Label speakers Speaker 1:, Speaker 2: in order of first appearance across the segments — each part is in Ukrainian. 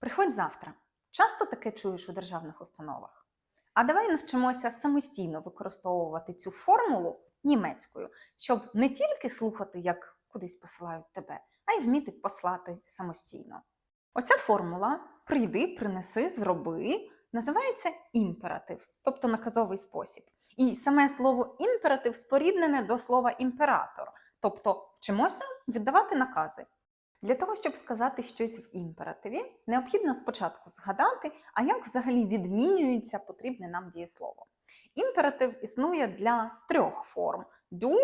Speaker 1: Приходь завтра. Часто таке чуєш у державних установах. А давай навчимося самостійно використовувати цю формулу німецькою, щоб не тільки слухати, як кудись посилають тебе, а й вміти послати самостійно. Оця формула прийди, принеси, зроби називається імператив, тобто наказовий спосіб. І саме слово імператив споріднене до слова імператор, тобто вчимося віддавати накази. Для того, щоб сказати щось в імперативі, необхідно спочатку згадати, а як взагалі відмінюється потрібне нам дієслово. Імператив існує для трьох форм: du,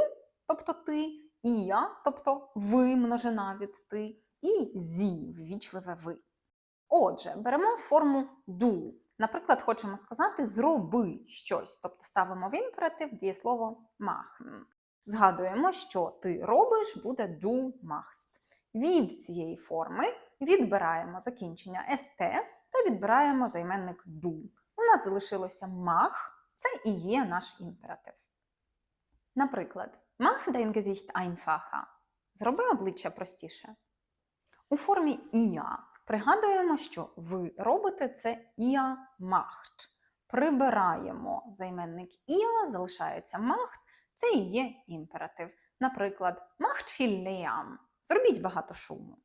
Speaker 1: тобто ти, ія, тобто ви множина від ти, і зі, ввічливе ви. Отже, беремо форму du. Наприклад, хочемо сказати зроби щось, тобто ставимо в імператив дієслово machen. Згадуємо, що ти робиш, буде du machst. Від цієї форми відбираємо закінчення st та відбираємо займенник du. У нас залишилося mach, це і є наш імператив. Наприклад, mach dein Gesicht einfacher. Зроби обличчя простіше. У формі «ія» пригадуємо, що ви робите це «ія macht». Прибираємо займенник «ія», залишається «macht», це і є імператив. Наприклад, «macht viel Lärm» – зробіть багато шуму.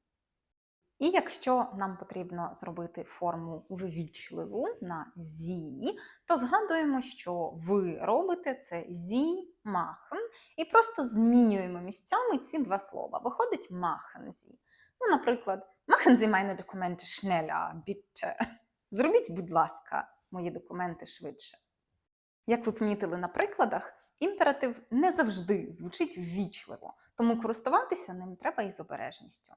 Speaker 1: І якщо нам потрібно зробити форму ввічливу на зі, то згадуємо, що ви робите це зі machen, і просто змінюємо місцями ці два слова. Виходить machen зі. Ну, наприклад, Sie meine Dokumente schneller, bitte. Зробіть, будь ласка, мої документи швидше. Як ви помітили на прикладах, імператив не завжди звучить ввічливо, тому користуватися ним треба із обережністю.